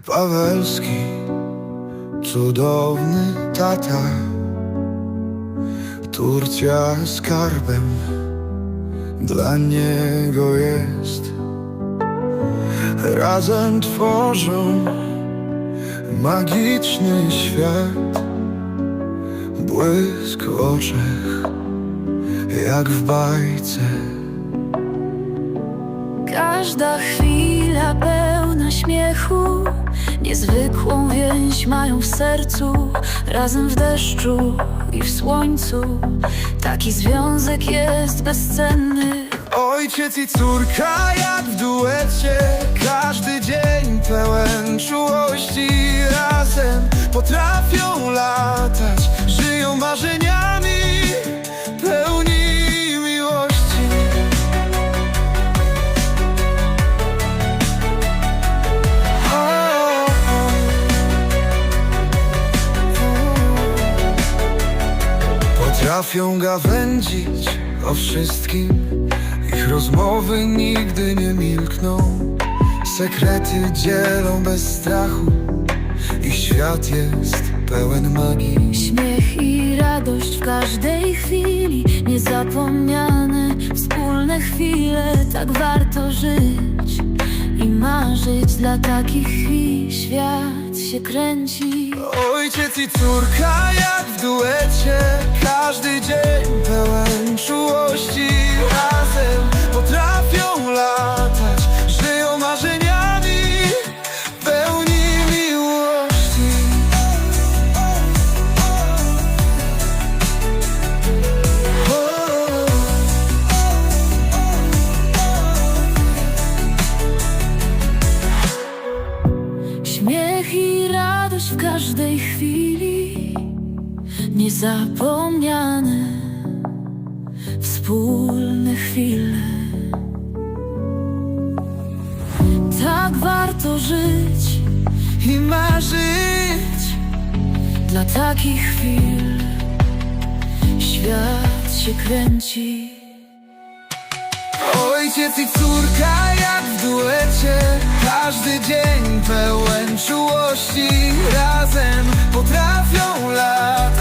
Pawelski, cudowny tata Turcja skarbem dla niego jest. Razem tworzą magiczny świat Błysk w oczach, jak w bajce. Każda chwila pełna śmiechu Niezwykłą więź mają w sercu Razem w deszczu i w słońcu. Taki związek jest bezcenny. Ojciec i córka jak w duecie Każdy dzień pełen czułości. Razem potrafią latać Żyją marzeniami Potrafią gawędzić o wszystkim. Ich rozmowy nigdy nie milkną. Sekrety dzielą bez strachu. Ich świat jest pełen magii. Śmiech i radość w każdej chwili. Niezapomniane wspólne chwile. Tak warto żyć i marzyć Dla takich chwil. Świat się kręci Ojciec i córka jak w duecie Każdy dzień pełen każdej chwili Niezapomniane Wspólne chwile. Tak warto żyć I marzyć Dla takich chwil. Świat się kręci Ojciec i córka jak w duecie Każdy dzień pełen czułości. Razem potrafią lat